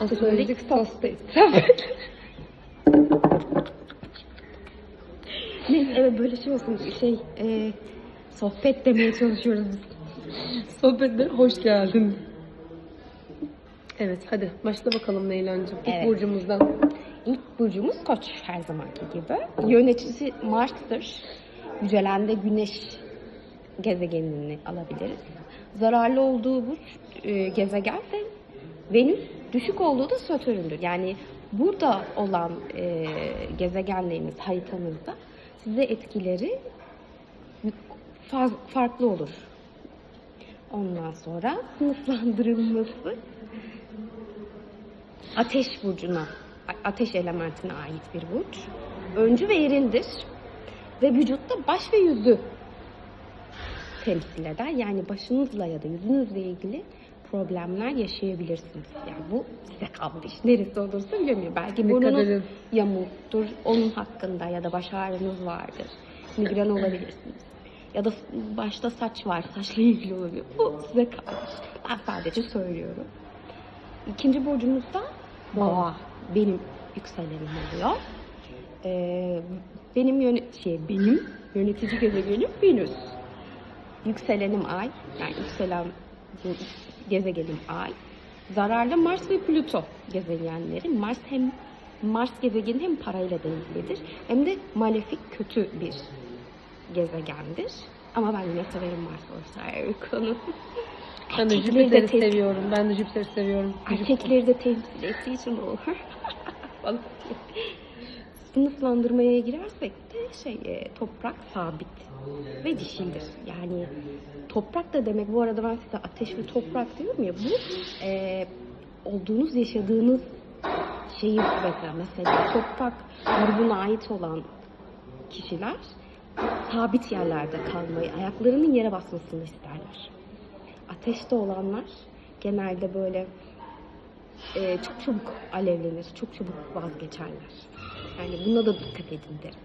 Astrolojik sohbet. Neyse evet böyle şey olsun şey e, sohbet demeye çalışıyoruz biz. Sohbetler hoş geldin. Evet hadi başla bakalım Neylancığım. İlk Evet. burcumuzdan. İlk burcumuz koç her zamanki gibi. Yöneticisi Mars'tır. Yücelende güneş gezegenini alabiliriz. Zararlı olduğu bu e, gezegen de Venüs, düşük olduğu da Satürn'dür. Yani burada olan e, gezegenlerimiz haritanızda size etkileri faz- farklı olur. Ondan sonra sınıflandırılması Ateş burcuna, ateş elementine ait bir burç. Öncü ve erildir. Ve vücutta baş ve yüzü temsil eder. Yani başınızla ya da yüzünüzle ilgili problemler yaşayabilirsiniz. Yani bu size kalmış. Neresi olursa bilemiyorum. Belki burnunuz yamuktur. Onun hakkında ya da baş ağrınız vardır. Migren olabilirsiniz. Ya da başta saç var. Saçla ilgili olabilir. Bu size kalmış. Ben sadece söylüyorum. İkinci burcumuzda boğa. Benim yükselenim oluyor. Ee, benim yöne şey benim yönetici gezegenim Venüs. Yükselenim Ay. Yani yükselen gezegenim Ay. Zararlı Mars ve Plüto gezegenleri. Mars hem Mars gezegeni hem parayla da ilgilidir hem de malefik kötü bir gezegendir. Ama ben yine severim Mars olsa konu. Ben de Jüpiter'i te- seviyorum. Ben de Jüpiter'i seviyorum. Erkekleri de temsil ettiği için olur. Sınıflandırmaya girersek şey e, toprak sabit ve dişildir. Yani toprak da demek bu arada ben size ateş ve toprak diyorum ya bu e, olduğunuz yaşadığınız şeyi mesela mesela toprak grubuna ait olan kişiler sabit yerlerde kalmayı, ayaklarının yere basmasını isterler. Ateşte olanlar genelde böyle e, çok çabuk alevlenir, çok çabuk vazgeçerler. Yani buna da dikkat edin derim.